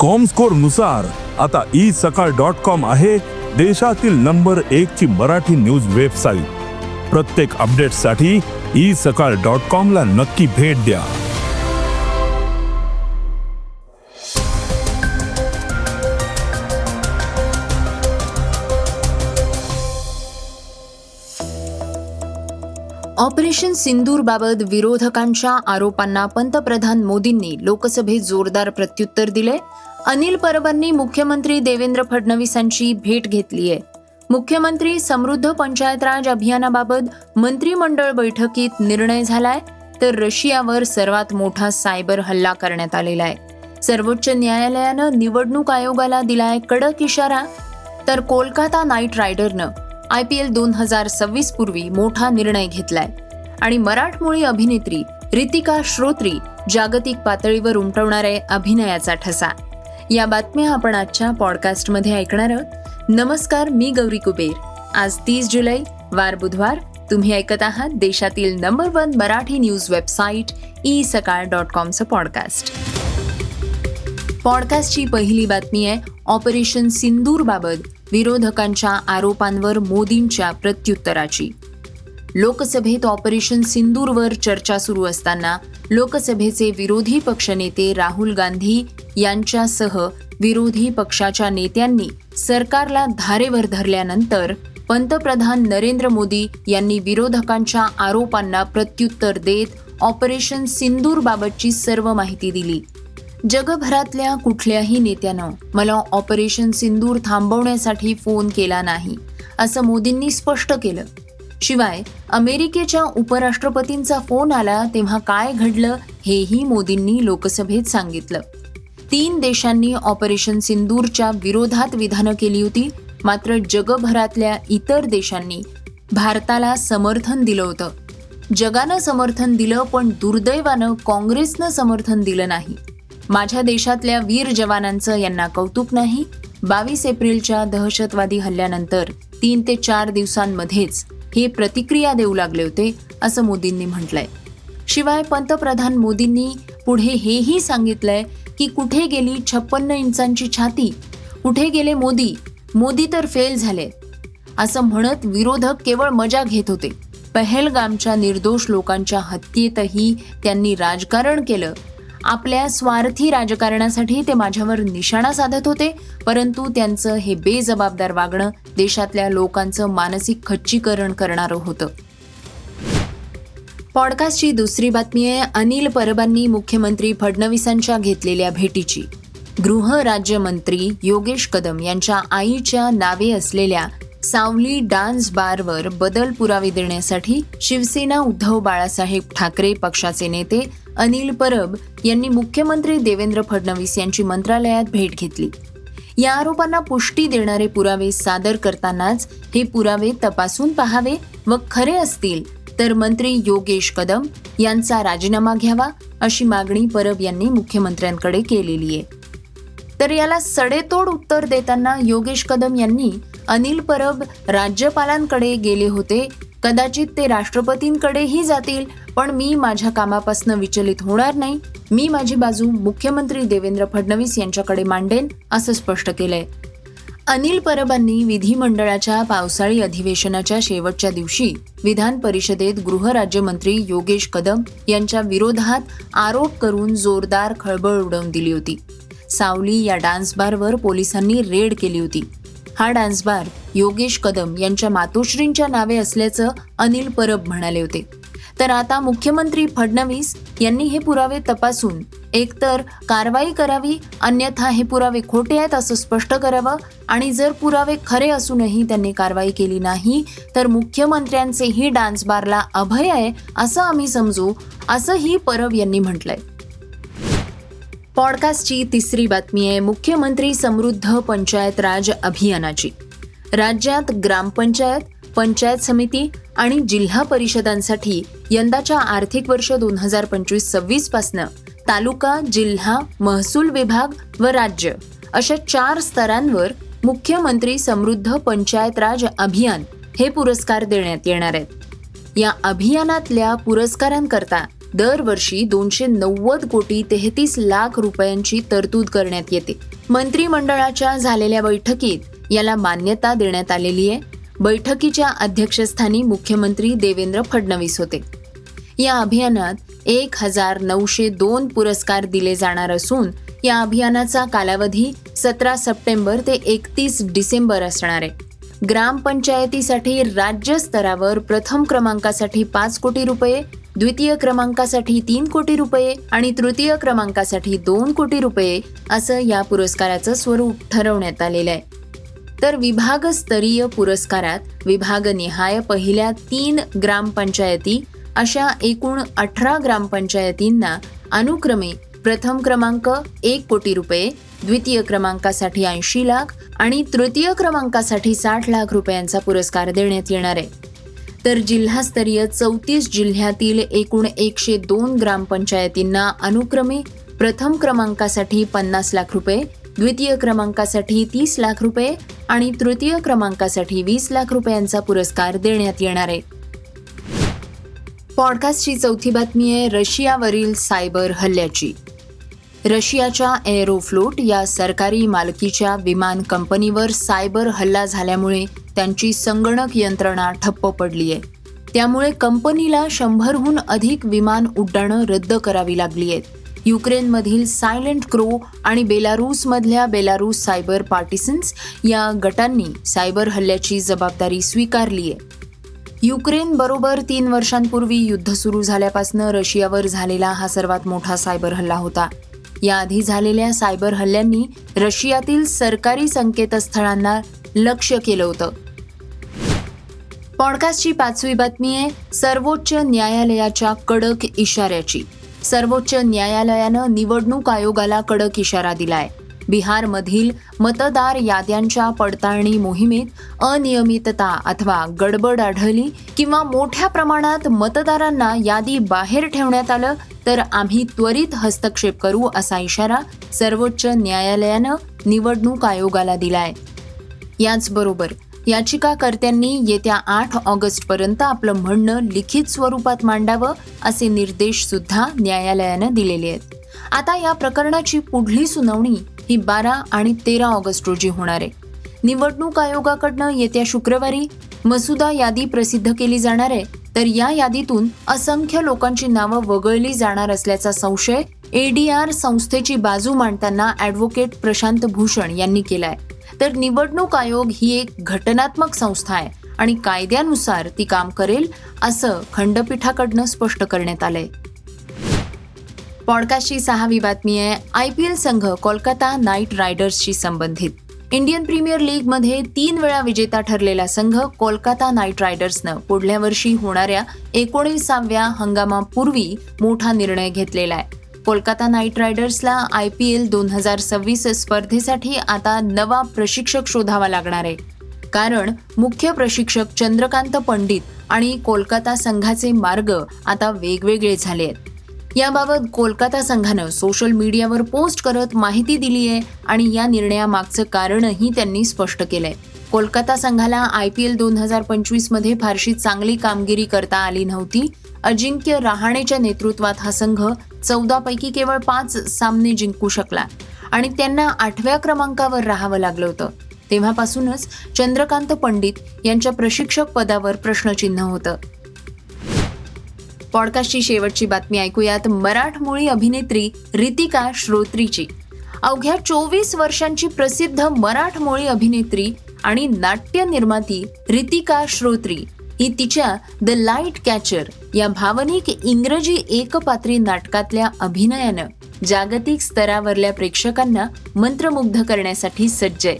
कॉमस्कोरनुसार आता E Sakal dot com आहे देशातील नंबर एक ची मराठी न्यूज वेबसाईट प्रत्येक अपडेटसाठी ई सकाळ डॉट कॉम ला नक्की भेट द्या. ऑपरेशन सिंदूरबाबत विरोधकांच्या आरोपांना पंतप्रधान मोदींनी लोकसभेत जोरदार प्रत्युत्तर दिले. अनिल परबांनी मुख्यमंत्री देवेंद्र फडणवीसांची भेट घेतली आहे. मुख्यमंत्री समृद्ध पंचायत राज अभियानाबाबत मंत्रिमंडळ बैठकीत निर्णय झालाय तर रशियावर सर्वात मोठा सायबर हल्ला करण्यात आलेला आहे. सर्वोच्च न्यायालयानं निवडणूक आयोगाला दिलाय कडक इशारा. तर कोलकाता नाईट रायडरनं आय पी एल दोन हजार सव्वीस पूर्वी मोठा निर्णय घेतलाय. आणि मराठमोळी अभिनेत्री रितिका श्रोत्री जागतिक पातळीवर उमटवणारे अभिनयाचा ठसा. या बातम्या आपण आजच्या पॉडकास्टमध्ये ऐकणार आहोत. नमस्कार मी गौरी कुबेर. आज तीस जुलै वार बुधवार. तुम्ही ऐकत आहात देशातील number one Marathi news website E Sakal dot कॉमचं podcast पॉडकास्टची पहिली बातमी आहे ऑपरेशन सिंदूरबाबत विरोधकांच्या आरोपांवर मोदींच्या प्रत्युत्तराची. लोकसभेत ऑपरेशन सिंदूरवर चर्चा सुरू असताना लोकसभेचे विरोधी पक्षनेते राहुल गांधी यांच्यासह विरोधी पक्षाच्या नेत्यांनी सरकारला धारेवर धरल्यानंतर पंतप्रधान नरेंद्र मोदी यांनी विरोधकांच्या आरोपांना प्रत्युत्तर देत ऑपरेशन सिंदूर बाबतची सर्व माहिती दिली. जगभरातल्या कुठल्याही नेत्यानं मला ऑपरेशन सिंदूर थांबवण्यासाठी फोन केला नाही असं मोदींनी स्पष्ट केलं. शिवाय अमेरिकेच्या उपराष्ट्रपतींचा फोन आला तेव्हा काय घडलं हेही मोदींनी लोकसभेत सांगितलं. तीन देशांनी ऑपरेशन सिंदूरच्या विरोधात विधानं केली होती मात्र जगभरातल्या इतर देशांनी भारताला समर्थन दिलं होतं. जगानं समर्थन दिलं पण दुर्दैवानं काँग्रेसनं समर्थन दिलं नाही. माझ्या देशातल्या वीर जवानांचं यांना कौतुक नाही. बावीस एप्रिलच्या दहशतवादी हल्ल्यानंतर तीन ते चार दिवसांमध्येच हे प्रतिक्रिया देऊ लागले होते असं मोदींनी म्हटलंय. शिवाय पंतप्रधान मोदींनी पुढे हेही सांगितलंय की कुठे गेली छप्पन्न इंचांची छाती? कुठे गेले मोदी? मोदी तर फेल झाले. असं म्हणत विरोधक केवळ मजा घेत होते. पहलगामच्या निर्दोष लोकांच्या हत्येतही त्यांनी राजकारण केलं. आपल्या स्वार्थी राजकारणासाठी ते माझ्यावर निशाणा साधत होते परंतु त्यांचं हे बेजबाबदार वागणं देशातल्या लोकांचं मानसिक खच्चीकरण करणारं होतं. पॉडकास्टची दुसरी बातमी आहे अनिल परबांनी मुख्यमंत्री फडणवीसांच्या घेतलेल्या भेटीची. गृह राज्यमंत्री योगेश कदम यांच्या आईच्या नावे असलेल्या सावली डान्स बारवर बदल पुरावे देण्यासाठी शिवसेना उद्धव बाळासाहेब ठाकरे पक्षाचे नेते अनिल परब यांनी मुख्यमंत्री देवेंद्र फडणवीस यांची मंत्रालयात भेट घेतली. या आरोपांना पुष्टी देणारे पुरावे सादर करतानाच हे पुरावे तपासून पहावे व खरे असतील तर मंत्री योगेश कदम यांचा राजीनामा घ्यावा अशी मागणी परब यांनी मुख्यमंत्र्यांकडे केलेली आहे. तर याला सडेतोड उत्तर देताना योगेश कदम यांनी अनिल परब राज्यपालांकडे गेले होते. कदाचित ते राष्ट्रपतींकडेही जातील पण मी माझ्या कामापासून विचलित होणार नाही. मी माझी बाजू मुख्यमंत्री देवेंद्र फडणवीस यांच्याकडे मांडेन असं स्पष्ट केलंय. अनिल परबांनी विधिमंडळाच्या पावसाळी अधिवेशनाच्या शेवटच्या दिवशी विधान परिषदेत गृहराज्यमंत्री योगेश कदम यांच्या विरोधात आरोप करून जोरदार खळबळ उडवून दिली होती. सावली या डान्स बारवर पोलिसांनी रेड केली होती. हा डान्स बार योगेश कदम यांच्या मातोश्रींच्या नावे असल्याचं अनिल परब म्हणाले होते. तर आता मुख्यमंत्री फडणवीस यांनी हे पुरावे तपासून एकतर कारवाई करावी अन्यथा हे पुरावे खोटे आहेत असं स्पष्ट करावं आणि जर पुरावे खरे असूनही त्यांनी कारवाई केली नाही तर मुख्यमंत्र्यांचेही डान्स बारला अभय आहे असं आम्ही समजू असंही परब यांनी म्हटलंय. पॉडकास्टची तिसरी बातमी आहे मुख्यमंत्री समृद्ध पंचायत राज अभियानाची. राज्यात ग्रामपंचायत पंचायत समिती आणि जिल्हा परिषदांसाठी यंदाच्या आर्थिक वर्ष दोन हजार पंचवीस सव्वीस पासनं तालुका जिल्हा महसूल विभाग व राज्य अशा चार स्तरांवर मुख्यमंत्री समृद्ध पंचायत राज अभियान हे पुरस्कार देण्यात येणार आहेत. या अभियानातल्या पुरस्कारांकरता दरवर्षी दोनशे नव्वद कोटी तेहतीस लाख रुपयांची तरतूद करण्यात येते. मंत्रिमंडळाच्या झालेल्या बैठकीत याला मान्यता देण्यात आलेली आहे. बैठकीच्या अध्यक्षस्थानी मुख्यमंत्री देवेंद्र फडणवीस होते. या अभियानात एक हजार नऊशे दोन पुरस्कार दिले जाणार असून या अभियानाचा कालावधी सतरा सप्टेंबर ते एकतीस डिसेंबर असणार आहे. ग्रामपंचायतीसाठी राज्य स्तरावर प्रथम क्रमांकासाठी पाच कोटी रुपये द्वितीय क्रमांकासाठी तीन कोटी रुपये आणि तृतीय क्रमांकासाठी दोन कोटी रुपये असं या पुरस्काराचं स्वरूप ठरवण्यात आलेलं आहे. तर विभागस्तरीय पुरस्कारात विभागनिहाय पहिल्या तीन ग्रामपंचायती अशा एकूण अठरा ग्रामपंचायतींना अनुक्रमे प्रथम क्रमांक एक कोटी रुपये द्वितीय क्रमांकासाठी ऐंशी लाख आणि तृतीय क्रमांकासाठी साठ लाख रुपयांचा पुरस्कार देण्यात येणार आहे. तर जिल्हास्तरीय चौतीस जिल्ह्यातील एकूण एकशे दोन ग्रामपंचायतींना अनुक्रमे प्रथम क्रमांकासाठी पन्नास लाख रुपये द्वितीय क्रमांकासाठी तीस लाख रुपये आणि तृतीय क्रमांकासाठी वीस लाख रुपयांचा पुरस्कार देण्यात येणार आहे. पॉडकास्टची चौथी बातमी आहे रशियावरील सायबर हल्ल्याची. रशियाच्या एअरोफ्लोट या सरकारी मालकीच्या विमान कंपनीवर सायबर हल्ला झाल्यामुळे त्यांची संगणक यंत्रणा ठप्प पडली आहे. त्यामुळे कंपनीला शंभरहून अधिक विमान उड्डाणं रद्द करावी लागली आहेत. युक्रेनमधील सायलेंट क्रो आणि बेलारूसमधल्या बेलारूस सायबर पार्टिसन्स या गटांनी सायबर हल्ल्याची जबाबदारी स्वीकारली आहे युक्रेन बरोबर तीन वर्षांपूर्वी युद्ध सुरू झाल्यापासून रशियावर झालेला हा सर्वात मोठा सायबर हल्ला होता. याआधी झालेल्या सायबर हल्ल्यांनी रशियातील सरकारी संकेतस्थळांना लक्ष्य केलं होतं. पॉडकास्टची पाचवी बातमी आहे सर्वोच्च न्यायालयाच्या कडक इशाऱ्याची. सर्वोच्च न्यायालयानं निवडणूक आयोगाला कडक इशारा दिलाय. बिहारमधील मतदार याद्यांच्या पडताळणी मोहिमेत अनियमितता अथवा गडबड आढळली किंवा मोठ्या प्रमाणात मतदारांना यादी बाहेर ठेवण्यात आलं तर आम्ही त्वरित हस्तक्षेप करू असा इशारा सर्वोच्च न्यायालयानं निवडणूक आयोगाला दिलाय. याचबरोबर याचिकाकर्त्यांनी येत्या आठ ऑगस्टपर्यंत आपलं म्हणणं लिखित स्वरूपात मांडावं असे निर्देश सुद्धा न्यायालयानं दिलेले आहेत. आता या प्रकरणाची पुढली सुनावणी ही बारा आणि तेरा ऑगस्ट रोजी होणार आहे. निवडणूक आयोगाकडनं येत्या शुक्रवारी मसुदा यादी प्रसिद्ध केली जाणार आहे. तर या यादीतून असंख्य लोकांची नावं वगळली जाणार असल्याचा संशय एडीआर संस्थेची बाजू मांडताना ॲडव्होकेट प्रशांत भूषण यांनी केलाय. तर निवडणूक आयोग ही एक घटनात्मक संस्था आहे आणि कायद्यानुसार ती काम करेल असं खंडपीठाकडनं स्पष्ट करण्यात आलंय. पॉडकास्टची सहावी बातमी आहे आय पी एल संघ कोलकाता नाईट रायडर्सशी संबंधित. इंडियन प्रीमियर लीगमध्ये तीन वेळा विजेता ठरलेला संघ कोलकाता नाईट रायडर्सनं पुढल्या वर्षी होणाऱ्या एकोणीसाव्या हंगामापूर्वी मोठा निर्णय घेतलेला आहे. कोलकाता नाईट रायडर्सला आय पी एल दोन हजार सव्वीस स्पर्धेसाठी आता नवा प्रशिक्षक शोधावा लागणार आहे. कारण मुख्य प्रशिक्षक चंद्रकांत पंडित आणि कोलकाता संघाचे मार्ग आता वेगवेगळे झाले आहेत. याबाबत कोलकाता संघानं सोशल मीडियावर पोस्ट करत माहिती दिली आहे आणि या निर्णयामागचं कारणही त्यांनी स्पष्ट केलंय. कोलकाता संघाला आय पी एल दोन हजार पंचवीसमध्ये फारशी चांगली कामगिरी करता आली नव्हती. अजिंक्य रहाणेच्या नेतृत्वात हा संघ चौदापैकी केवळ पाच सामने जिंकू शकला. आणि त्यांना आठव्या क्रमांकावर राहावं लागलं होतं. तेव्हापासूनच चंद्रकांत पंडित यांच्या प्रशिक्षक पदावर प्रश्नचिन्ह होतं. पॉडकास्टची शेवटची बातमी ऐकूयात मराठमोळी अभिनेत्री रितिका श्रोत्रीची. अवघ्या चोवीस वर्षांची प्रसिद्ध मराठमोळी अभिनेत्री आणि नाट्य निर्माती रितिका श्रोत्री ही तिच्या द लाइट कॅचर या भावनिक इंग्रजी एकपात्री नाटकातल्या अभिनयानं जागतिक स्तरावरल्या प्रेक्षकांना मंत्रमुग्ध करण्यासाठी सज्ज आहे.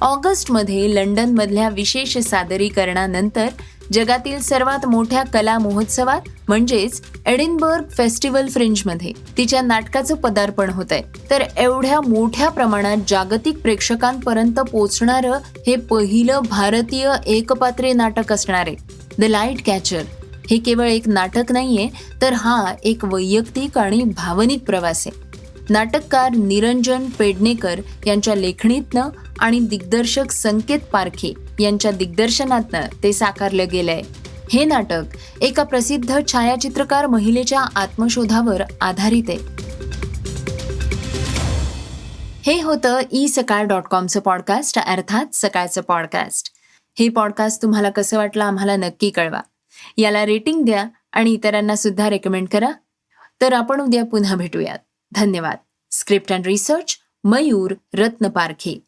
ऑगस्टमध्ये लंडनमधल्या विशेष सादरीकरणानंतर जगातील सर्वात मोठ्या कला महोत्सवात म्हणजेच एडिनबर्ग फेस्टिवल फ्रिंजमध्ये तिच्या नाटकाचं पदार्पण होत आहे तर एवढ्या मोठ्या प्रमाणात जागतिक प्रेक्षकांपर्यंत पोचणारं हे पहिलं भारतीय एकपात्रे नाटक असणार आहे. द लाइट कॅचर हे केवळ एक नाटक नाहीये तर हा एक वैयक्तिक आणि भावनिक प्रवास आहे. नाटककार निरंजन पेडणेकर यांच्या लेखणीतनं आणि दिग्दर्शक संकेत पारखे यांच्या दिग्दर्शनातनं ते साकारलं गेलंय. हे नाटक एका प्रसिद्ध छायाचित्रकार महिलेच्या आत्मशोधावर आधारित आहे. हे होतं ई सकाळ डॉट कॉमचं पॉडकास्ट अर्थात सकाळचं पॉडकास्ट. हे पॉडकास्ट तुम्हाला कसं वाटलं आम्हाला नक्की कळवा. याला रेटिंग द्या आणि इतरांना सुद्धा रेकमेंड करा. तर आपण उद्या पुन्हा भेटूयात. धन्यवाद. स्क्रिप्ट अँड रिसर्च मयूर रत्न पारखे